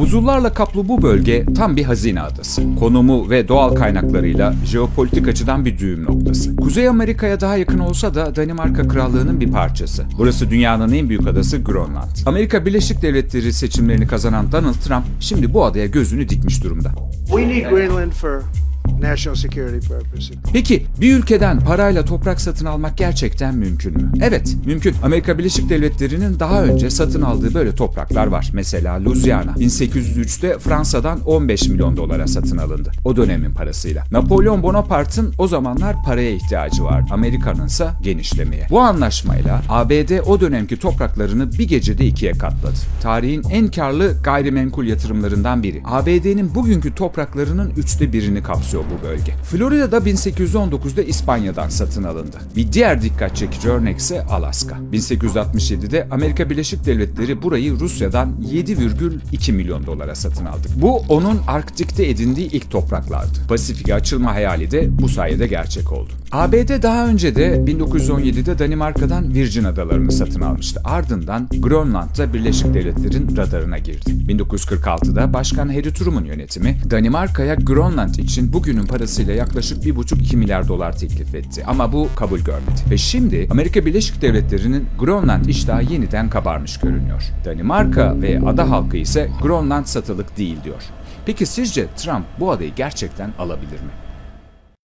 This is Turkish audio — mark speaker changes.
Speaker 1: Buzullarla kaplı bu bölge tam bir hazine adası. Konumu ve doğal kaynaklarıyla jeopolitik açıdan bir düğüm noktası. Kuzey Amerika'ya daha yakın olsa da Danimarka Krallığı'nın bir parçası. Burası dünyanın en büyük adası Grönland. Amerika Birleşik Devletleri seçimlerini kazanan Donald Trump şimdi bu adaya gözünü dikmiş durumda.
Speaker 2: We need Greenland for national security purposes.
Speaker 1: Peki bir ülkeden parayla toprak satın almak gerçekten mümkün mü? Evet, mümkün. Amerika Birleşik Devletleri'nin daha önce satın aldığı böyle topraklar var. Mesela Louisiana 1803'te Fransa'dan 15 milyon dolara satın alındı. O dönemin parasıyla. Napolyon Bonaparte'ın o zamanlar paraya ihtiyacı vardı. Amerika'nın ise genişlemeye. Bu anlaşmayla ABD o dönemki topraklarını bir gecede ikiye katladı. Tarihin en karlı gayrimenkul yatırımlarından biri. ABD'nin bugünkü topraklarının üçte birini kapsıyor bu bölge. Florida'da 1819'da İspanya'dan satın alındı. Bir diğer dikkat çekici örnek ise Alaska. 1867'de Amerika Birleşik Devletleri burayı Rusya'dan 7,2 milyon dolara satın aldı. Bu onun Arktik'te edindiği ilk topraklardı. Pasifik'e açılma hayali de bu sayede gerçek oldu. ABD daha önce de 1917'de Danimarka'dan Virgin Adalarını satın almıştı. Ardından Grönland'da Birleşik Devletler'in radarına girdi. 1946'da Başkan Harry Truman yönetimi Danimarka'ya Grönland için bugünün parasıyla yaklaşık 1,5-2 milyar dolar teklif etti. Ama bu kabul görmedi. Ve şimdi Amerika Birleşik Devletleri'nin Grönland iştahı yeniden kabarmış görünüyor. Danimarka ve ada halkı ise Grönland satılık değil diyor. Peki sizce Trump bu adayı gerçekten alabilir mi?